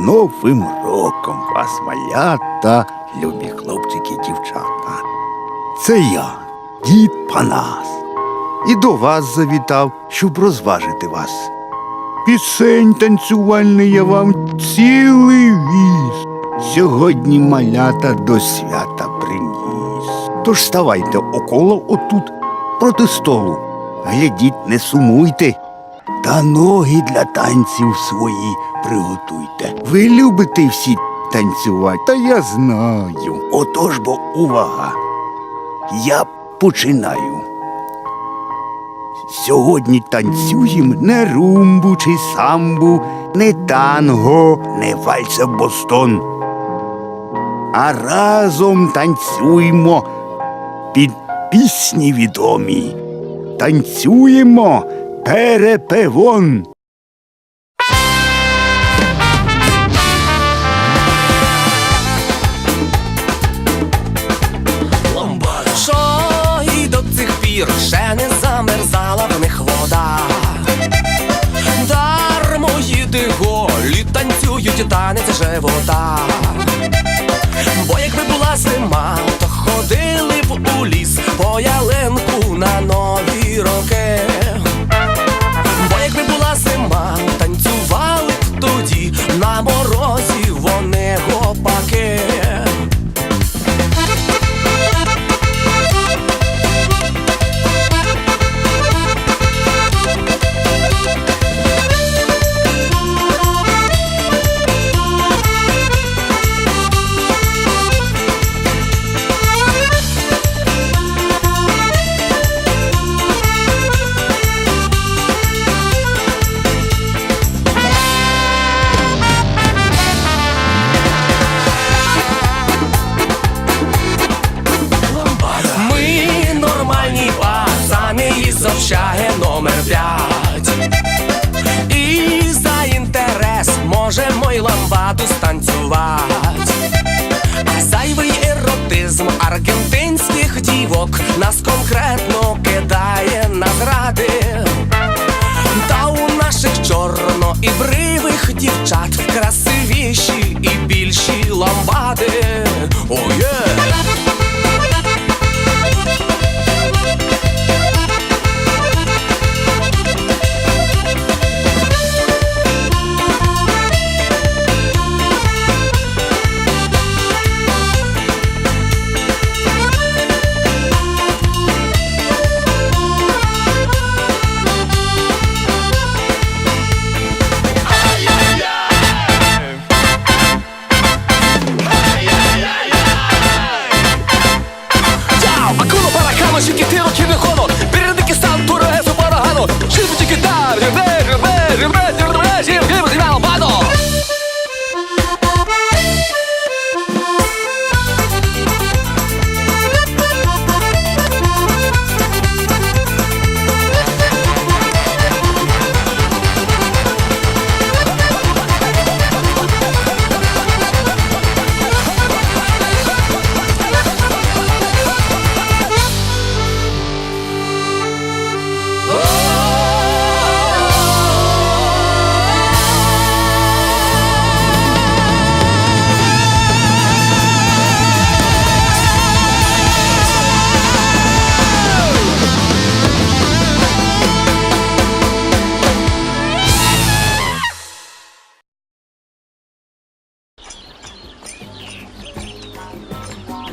Новим роком вас, малята, любі хлопчики і дівчата. Це я, дід Панас. І до вас завітав, щоб розважити вас. Пісень танцювальний я вам цілий віз. Сьогодні малята до свята приніс. Тож ставайте около отут проти столу. Глядіть, не сумуйте. Та ноги для танців свої приготуйте. Ви любите всі танцювати, та я знаю. Отож бо увага. Я починаю. Сьогодні танцюєм не румбу чи самбу, не танго, не вальса бостон. А разом танцюємо під пісні відомі. Танцюємо перепевон. Танцюють танець живота. Бо якби була зима, то ходили б у ліс Бо ялинку станцювати. А зайвий еротизм аргентинських дівок нас конкретно кидає на зради. Та у наших чорно і бривих дівчат красивіші і більші ламбади. Oh, є!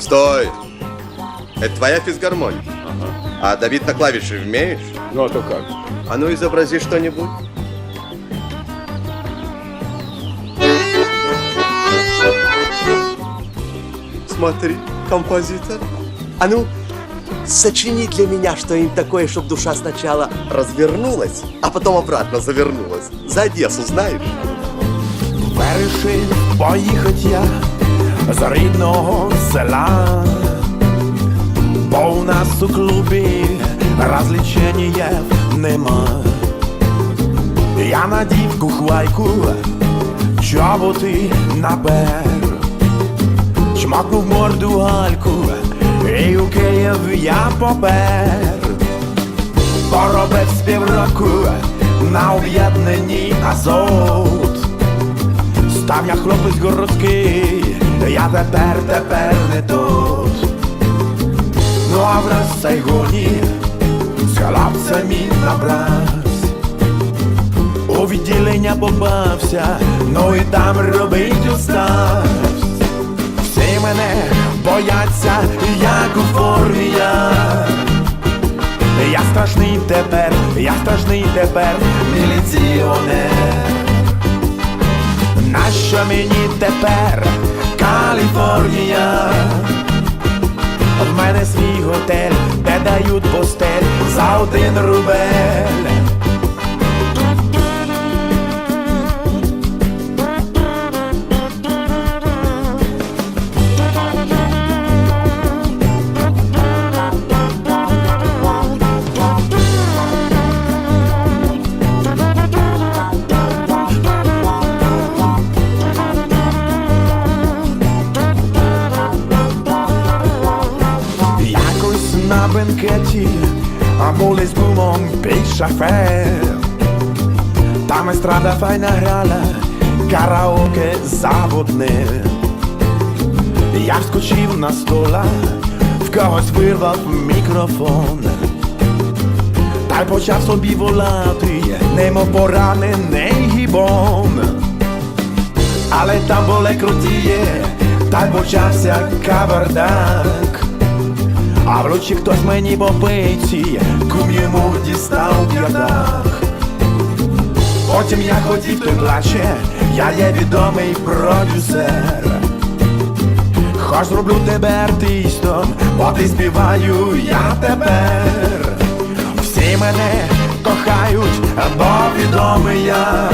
Стой! Это твоя физгармония? А давить на клавиши умеешь? Ну а то как? А ну изобрази что-нибудь. Смотри, композитор. А ну, сочини для меня что-нибудь такое, чтобы душа сначала развернулась, а потом обратно завернулась. За Одессу знаешь? Вирішив поїхать я з рідного села, бо у нас у клубі розлічення нема. Я на дівку хвайку, чоботи напер, чмакнув морду гальку, і у Київ я попер. Поробив співроку на об'єднаній Азот. Я хлопець городський, я тепер, тепер не тут. Ну а враз цей гоні, з хлопця мій набрався. У відділення побався, ну і там робить остався. Всі мене бояться, як у формі я. Я страшний тепер, я страшний тепер, міліціонер. Нащо мені тепер Каліфорнія? В мене свій готель, де дають постель за один рубель. Під. Там естрада файна грала, караоке заводне. Я вскочив на стола, в когось вирвав мікрофон. Та й почав собі волати, немо поранений гібон. Але там були крутіє, та й почався кавардак. А вночі хтось мені по пиці, кум йому дістав п'ятак. Потім я хотів той плаче, я є відомий продюсер. Хоч зроблю тебе артистом, бо ти співаю я тепер. Всі мене кохають, бо відомий я.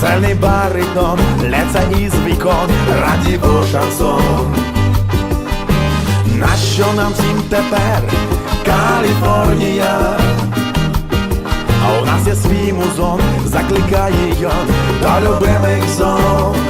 Сильний баритон, леца із вікон, радіо шансон. Нащо нам всім тепер Каліфорнія? А у нас є свій музон, закликає йон до любимих зон.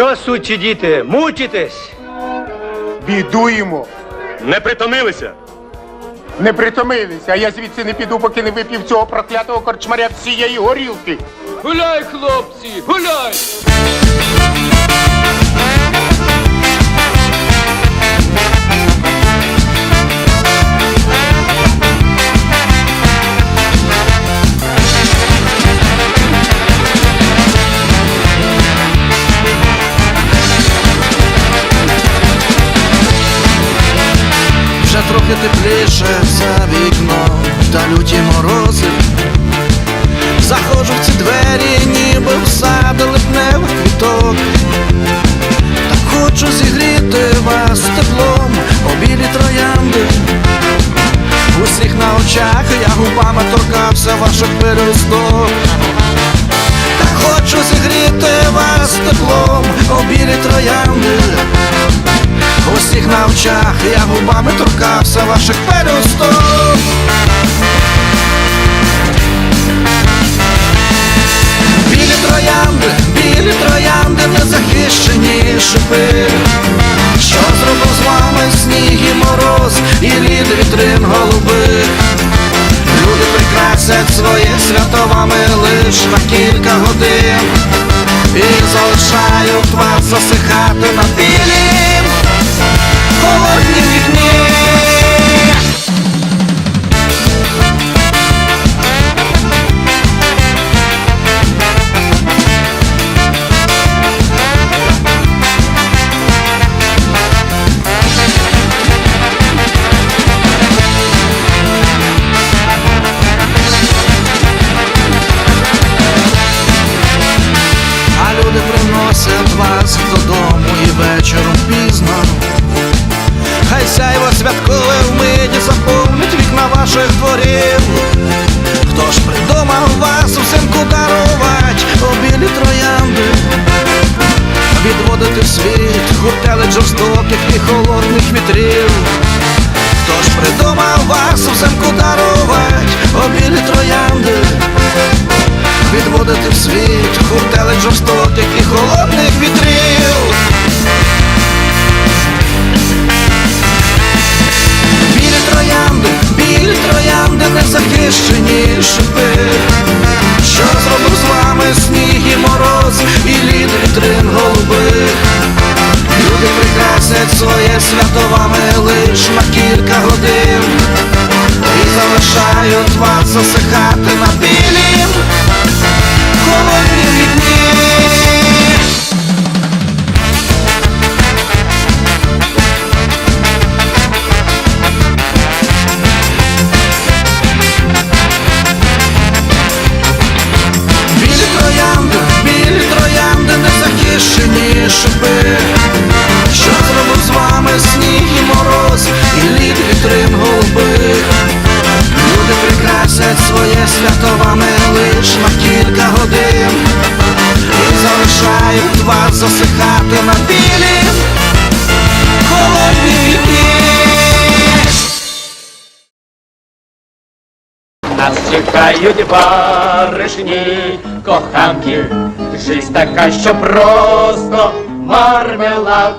Що, сучі діти, мучитесь? Бідуємо. Не притомилися? Не притомилися, а я звідси не піду, поки не вип'ів цього проклятого корчмаря всієї горілки. Гуляй, хлопці, гуляй! Трохи тепліше за вікном та люті морози. Заходжу в ці двері, ніби в сад квіток. Так хочу зігріти вас теплом, обілі троянди. Усіх на очах я губами торкався ваших пелюсток. Хочу зігріти вас теплом, обілі троянди. Усіх на очах я губами торкався ваших пелюсток. Білі троянди, білі троянди, незахищені шипи. Що зробив з вами сніг і мороз, і лід вітрин голубих. Люди прикрасять своє свято вами лиш на кілька годин. І залишають вас засихати на наших дворів, хто ж придумав вас усинку дарувати? Обілі троянди, відводити в світ, хуртелить жорстоких і холодних вітрів, хто ж придумав вас усинку дарувати? Обілі троянди, відводити в світ, хуртелить жорстоких і холодних вітрів. Починають вас засихати на білім. Коли Співають баришні коханки, Жизнь така, що просто мармелад.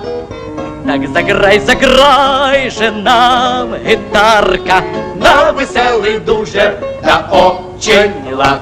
Так заграй, заграй же нам гітарка, на веселий дуже на очень лад.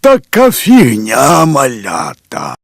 така фігня малята.